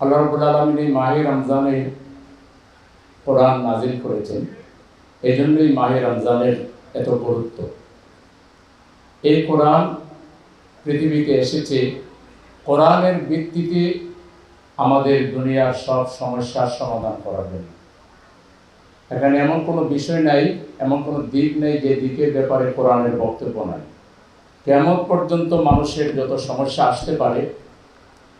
আল্লাহ রবুল আলমিন এই মাহে রমজানে কোরআন নাজিল করেছেন। এই জন্যই মাহে রমজানের এত গুরুত্ব। এই কোরআন পৃথিবীতে এসেছে। কোরআনের ভিত্তিতে আমাদের দুনিয়ার সব সমস্যার সমাধান করার জন্য। এখানে এমন কোনো বিষয় নাই, এমন কোনো দিক নেই যে দিকের ব্যাপারে কোরআনের বক্তব্য নাই। কেমন পর্যন্ত মানুষের যত সমস্যা আসতে পারে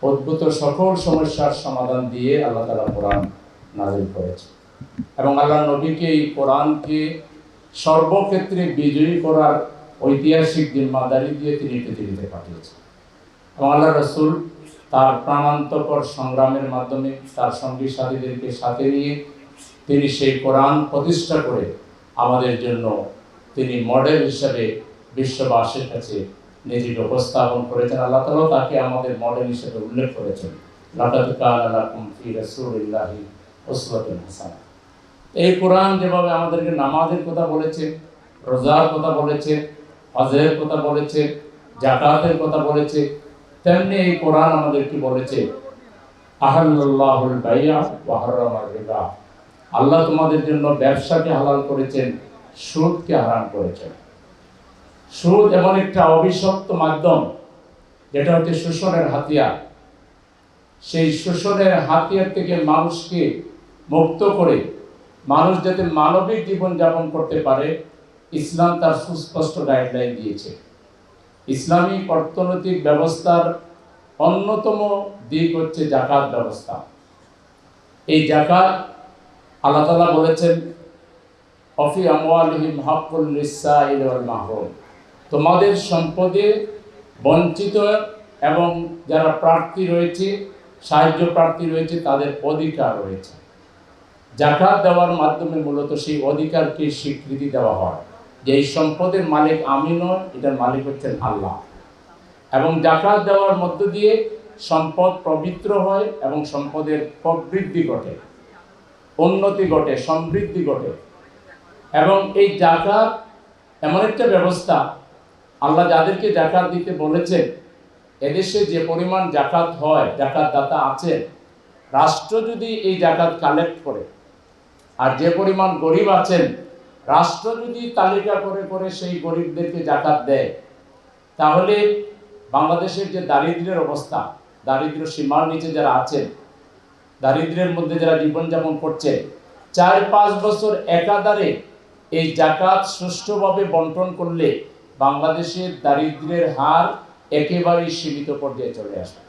অদ্ভুত সকল সমস্যার সমাধান দিয়ে আল্লাহ তালা কোরআন নাজিল করেছে এবং আল্লাহ নবীকে এই কোরআনকে সর্বক্ষেত্রে বিজয়ী করার ঐতিহাসিক জিম্মাদারি দিয়ে তিনি পৃথিবীতে পাঠিয়েছেন। এবং আল্লাহ রসুল তার প্রাণান্তকর সংগ্রামের মাধ্যমে তার সঙ্গী সাথীদেরকে সাথে নিয়ে তিনি সেই কোরআন প্রতিষ্ঠা করে আমাদের জন্য তিনি মডেল হিসাবে বিশ্ববাসীর কাছে নিজেকে উপস্থাপন করেছেন। আল্লাহ তালাও তাকে আমাদের মডেল হিসেবে উল্লেখ করেছেন। এই কোরআন যেভাবে আমাদেরকে নামাজের কথা বলেছে, রোজার কথা বলেছে, হজের কথা বলেছে জাকাতের কথা বলেছে, তেমনি এই কোরআন আমাদেরকে বলেছে আল্লাহ তোমাদের জন্য ব্যবসাকে হালাল করেছেন, সুদকে হারাম করেছেন। সুদ এমন একটা অভিশপ্ত মাধ্যম, যেটা হচ্ছে শোষণের হাতিয়ার। সেই শোষণের হাতিয়ার থেকে মানুষকে মুক্ত করে মানুষ যাতে মানবিক জীবন যাপন করতে পারে, ইসলাম তার সুস্পষ্ট গাইডলাইন দিয়েছে। ইসলামিক অর্থনৈতিক ব্যবস্থার অন্যতম দিক হচ্ছে জাকাত ব্যবস্থা। এই জাকাত আল্লাহ তালা বলেছেন, অফি লিসাইল ওয়াল মাহরুম। তোমাদের সম্পদে বঞ্চিত এবং যারা প্রার্থী রয়েছে, সাহায্য প্রার্থী রয়েছে, তাদের অধিকার রয়েছে। জাকাত দেওয়ার মাধ্যমে মূলত সেই অধিকারকে স্বীকৃতি দেওয়া হয়। যে এই সম্পদের মালিক আমি নয় এটার মালিক হচ্ছেন আল্লাহ। এবং জাকাত দেওয়ার মধ্য দিয়ে সম্পদ পবিত্র হয় এবং সম্পদের প্রবৃদ্ধি ঘটে, উন্নতি ঘটে, সমৃদ্ধি ঘটে। এবং এই জাকাত এমন একটা ব্যবস্থা আল্লাহ যাদেরকে জাকাত দিতে বলেছেন, এদেশে যে পরিমাণ জাকাত হয় জাকাত দাতা আছে, রাষ্ট্র যদি এই জাকাত কালেক্ট করে, আর যে পরিমাণ গরিব আছেন, রাষ্ট্র যদি তালিকা করে করে সেই গরিবদেরকে জাকাত দেয়, তাহলে বাংলাদেশের যে দারিদ্র্যের অবস্থা দারিদ্র্য সীমার নিচে যারা আছেন দারিদ্র্যের মধ্যে যারা জীবনযাপন করছে চার পাঁচ বছর একাধারে এই জাকাত সুষ্ঠুভাবে বন্টন করলে বাংলাদেশের দারিদ্র্যের হার একেবারেই সীমিত পর্যায়ে চলে আসবে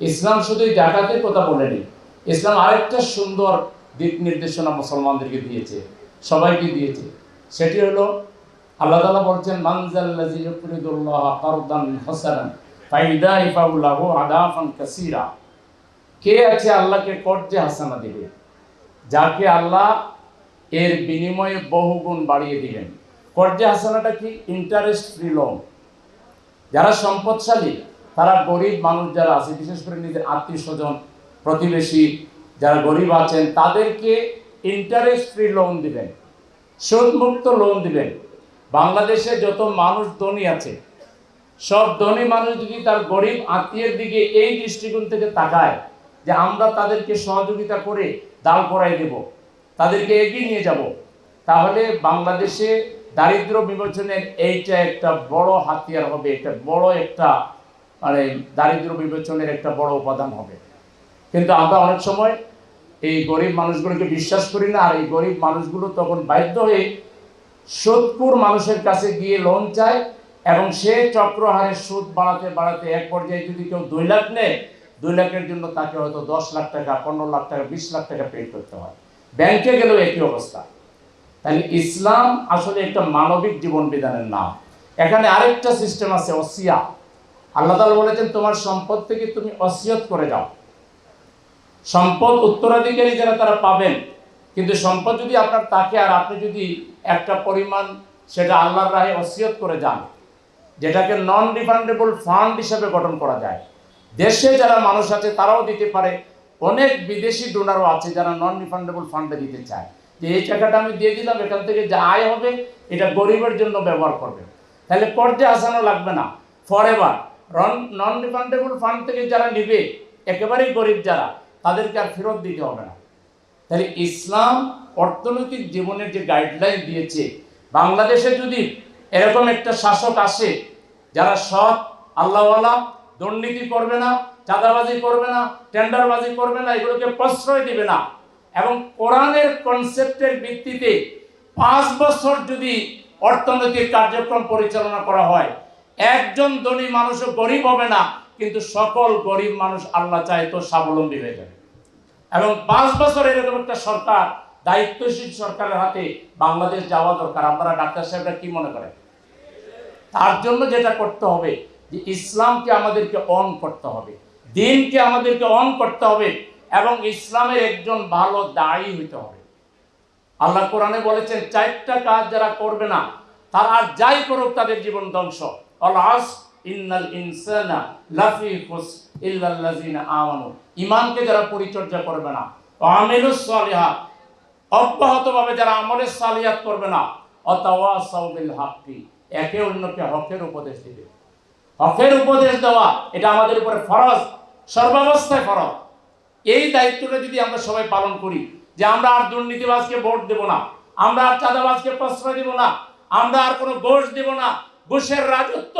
ইসলাম শুধু এই জাকাতের কথা বলেনি ইসলাম আরেকটা সুন্দর দিক নির্দেশনা মুসলমানদেরকে দিয়েছে, সবাইকে দিয়েছে। সেটি হলো, আল্লাহ তালা বলছেন ইউকরিদুল্লাহ কারদান হাসানান ফাইদাইফাউ লাহু আদাফান কাসীরা। কে আছে আল্লাহকে কর্জে হাসানা দিবে? যাকে আল্লাহ এর বিনিময়ে বহুগুণ বাড়িয়ে দিবেন। কর্জে হাসানাটা কি? ইন্টারেস্ট ফ্রি লোন যারা সম্পদশালী, তারা গরিব মানুষ যারা আছে, বিশেষ করে নিজের আত্মীয় স্বজন, প্রতিবেশী যারা গরিব আছেন, তাদেরকে ইন্টারেস্ট ফ্রি লোন দিবেন, সুদমুক্ত লোন দিবেন। বাংলাদেশে যত মানুষ ধনী আছে, সব ধনী মানুষ যদি তার গরিব আত্মীয়ের দিকে এই দৃষ্টিকোণ থেকে তাকায় যে আমরা তাদেরকে সহযোগিতা করে দাঁড় করাই দেব, তাদেরকে এগিয়ে নিয়ে যাব, তাহলে বাংলাদেশে দারিদ্র বিমোচনের এইটা একটা বড় হাতিয়ার হবে, একটা বড় একটা মানে দারিদ্র বিমোচনের একটা বড় উপাদান হবে। কিন্তু আমরা অনেক সময় এই গরিব মানুষগুলোকে বিশ্বাস করি না, আর এই গরিব মানুষগুলো তখন বাধ্য হয়ে সোদপুর মানুষের কাছে গিয়ে লোন চায় এবং সে চক্রহারে সুদ বাড়াতে বাড়াতে এক পর্যায়ে যদি কেউ দুই লাখ নেয়, দুই লাখের জন্য তাকে হয়তো দশ লাখ টাকা, পনেরো লাখ টাকা, বিশ লাখ টাকা পে করতে হয়। ব্যাংকে গেলেও একই অবস্থা। তাহলে ইসলাম আসলে একটা মানবিক জীবন বিধানের নাম। এখানে আরেকটা সিস্টেম আছে, অসিয়া। আল্লাহ তালা বলেছেন, তোমার সম্পদ থেকে তুমি অসিয়ত করে যাও সম্পদ উত্তরাধিকারী যারা, তারা পাবেন। কিন্তু সম্পদ যদি আপনার তাকে আর আপনি যদি একটা পরিমাণ সেটা আল্লাহর রাহে অসিয়ত করে যান, যেটাকে নন রিফান্ডেবল ফান্ড হিসাবে গঠন করা যায়, দেশে যারা মানুষ আছে, তারাও দিতে পারে। অনেক বিদেশি ডোনারও আছে যারা নন রিফান্ডেবল ফান্ডে দিতে চায়। যে এই টাকাটা আমি দিয়ে দিলাম, এখান থেকে যা আয় হবে, এটা গরিবের জন্য ব্যবহার করবে। তাহলে পর্যায়ে আসানো লাগবে না। For ever non refundable fund থেকে যারা নিবে, একেবারেই গরিব যারা, তাদেরকে আর ফেরত দিতে হবে না। তাহলে ইসলাম অর্থনৈতিক জীবনের যে গাইডলাইন দিয়েছে, বাংলাদেশে যদি এরকম একটা শাসক আসে, যারা সৎ, আল্লাহওয়ালা, দুর্নীতি করবে না, চাঁদাবাজি করবে না, টেন্ডারবাজি করবে না, এগুলোকে প্রশ্রয় দিবে না এবং কোরআনের কনসেপ্টের ভিত্তিতে পাঁচ বছর যদি অর্থনৈতিক কার্যক্রম পরিচালনা করা হয়, একজন ধনী মানুষও গরিব হবে না, কিন্তু সকল গরিব মানুষ আল্লাহ চায় তো স্বাবলম্বী হয়ে যাবে। এবং পাঁচ বছর এরকম একটা সরকার, দায়িত্বশীল সরকারের হাতে বাংলাদেশ যাওয়া দরকার। আপনারা ডাক্তার সাহেবরা কি মনে করেন? তার জন্য যেটা করতে হবে, যে ইসলামকে আমাদেরকে অন করতে হবে, দিনকে আমাদেরকে অন করতে হবে এবং ইসলামের একজন ভালো দায়ী হইতে হবে। আল্লাহ কোরআনে বলেছেন, চারটা কাজ যারা করবে না, তারা আর যাই করুক, তাদের জীবন ধ্বংস। ঈমানকে যারা পরিচর্যা করবে না আমিলুস সালিহাত, অব্যাহতভাবে যারা আমলের সালিয়াত করবে না, অতাওয়াসাউ বিল হাক্কি, একে অন্যকে হকের উপদেশ দিবে। হকের উপদেশ দেওয়া, এটা আমাদের উপরে ফরজ, সর্বাবস্থায় ফরজ। এই দায়িত্বটা যদি আমরা সবাই পালন করি, যে আমরা আর দুর্নীতিবাজকে ভোট দেব না, আমরা আর চাঁদাবাজকে প্রশ্রয় দেব না, আমরা আর কোনো ঘোষ দেব না, ঘুষের রাজত্ব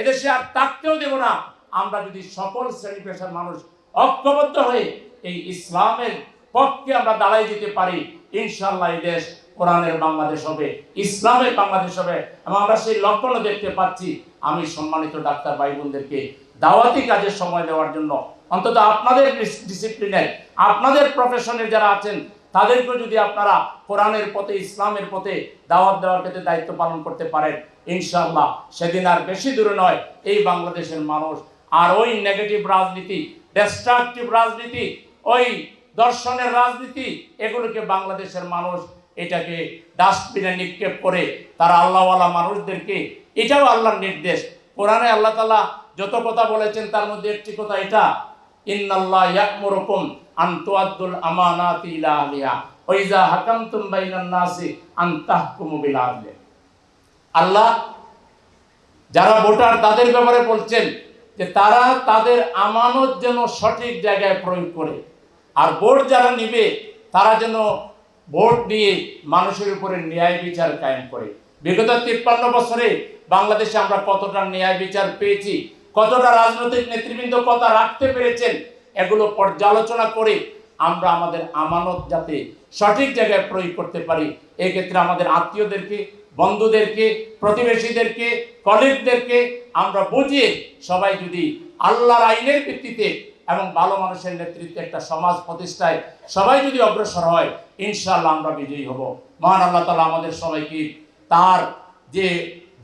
এদেশে আর থাকতেও দেব না, আমরা যদি সকল শ্রেণি পেশার মানুষ ঐক্যবদ্ধ হয়ে এই ইসলামের পক্ষে আমরা দাঁড়াই যেতে পারি ইনশাল্লাহ এই দেশ কোরআনের বাংলাদেশ হবে, ইসলামের বাংলাদেশ হবে। এবং আমরা সেই লক্ষণও দেখতে পাচ্ছি, আমি সম্মানিত ডাক্তার ভাই বোনদেরকে দাওয়াতি কাজের সময় দেওয়ার জন্য অন্তত আপনাদের ডিসিপ্লিনের আপনাদের প্রফেশনের যারা আছেন, তাদেরকেও যদি আপনারা কোরআনের পথে, ইসলামের পথে দাওয়াত দেওয়ার ক্ষেত্রে দায়িত্ব পালন করতে পারেন, ইনশাআল্লাহ সেদিন আর বেশি দূরে নয়, এই বাংলাদেশের মানুষ আর ওই নেগেটিভ রাজনীতি ডিস্ট্রাকটিভ রাজনীতি, ওই দর্শনের রাজনীতি, এগুলোকে বাংলাদেশের মানুষ এটাকে ডাস্টবিনে নিক্ষেপ করে তারা আল্লাহওয়ালা মানুষদেরকে, এটাও আল্লাহর নির্দেশ। কোরআনে আল্লাহ তালা যত কথা বলেছেন তার মধ্যে একটি কথা, এটা ইন্নাল্লাহ ইয়াকমুরুকুম আন তুআদ্দুল আমানাতি ইলা আহলিহা ওয়া ইযা হাকামতুম বাইনান নাসি আন তাহকুমু আল্লাহ যারা ভোটার, তাদের ব্যাপারে বলছেন যে তারা তাদের আমানত যেন সঠিক জায়গায় প্রয়োগ করে। আর ভোট যারা নিবে, তারা যেন ভোট নিয়ে মানুষের উপরে ন্যায় বিচার কায়েম করে। বিগত তিপ্পান্ন বছরে বাংলাদেশে আমরা কতটা ন্যায় বিচার পেয়েছি কতটা রাজনৈতিক নেতৃবৃন্দ কথা রাখতে পেরেছেন, এগুলো পর্যালোচনা করে আমরা আমাদের আমানত যাতে সঠিক জায়গায় প্রয়োগ করতে পারি। এক্ষেত্রে আমাদের আত্মীয়দেরকে, বন্ধুদেরকে, প্রতিবেশীদেরকে, কলিগদেরকে আমরা বুঝিয়ে সবাই যদি আল্লাহর আইনের ভিত্তিতে এবং ভালো মানুষের নেতৃত্বে একটা সমাজ প্রতিষ্ঠায় সবাই যদি অগ্রসর হয়, ইনশাআল্লাহ আমরা বিজয়ী হব। মহান আল্লাহ তালা আমাদের সবাইকে তার যে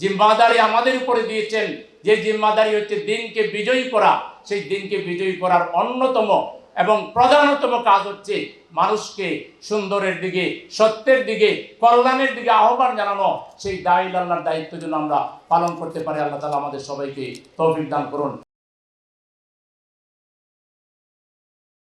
জিম্মাদারি আমাদের উপরে দিয়েছেন যে জিম্মাদারি হচ্ছে দিনকে বিজয়ী করা, সেই দিনকে বিজয়ী করার অন্যতম এবং প্রধানতম কাজ হচ্ছে মানুষকে সুন্দরের দিকে, সত্যের দিকে, কল্যাণের দিকে আহ্বান জানানো। সেই দায়ী আল্লাহর দায়িত্ব যেন আমরা পালন করতে পারি, আল্লাহ তালা আমাদের সবাইকে তৌফিক দান করুন।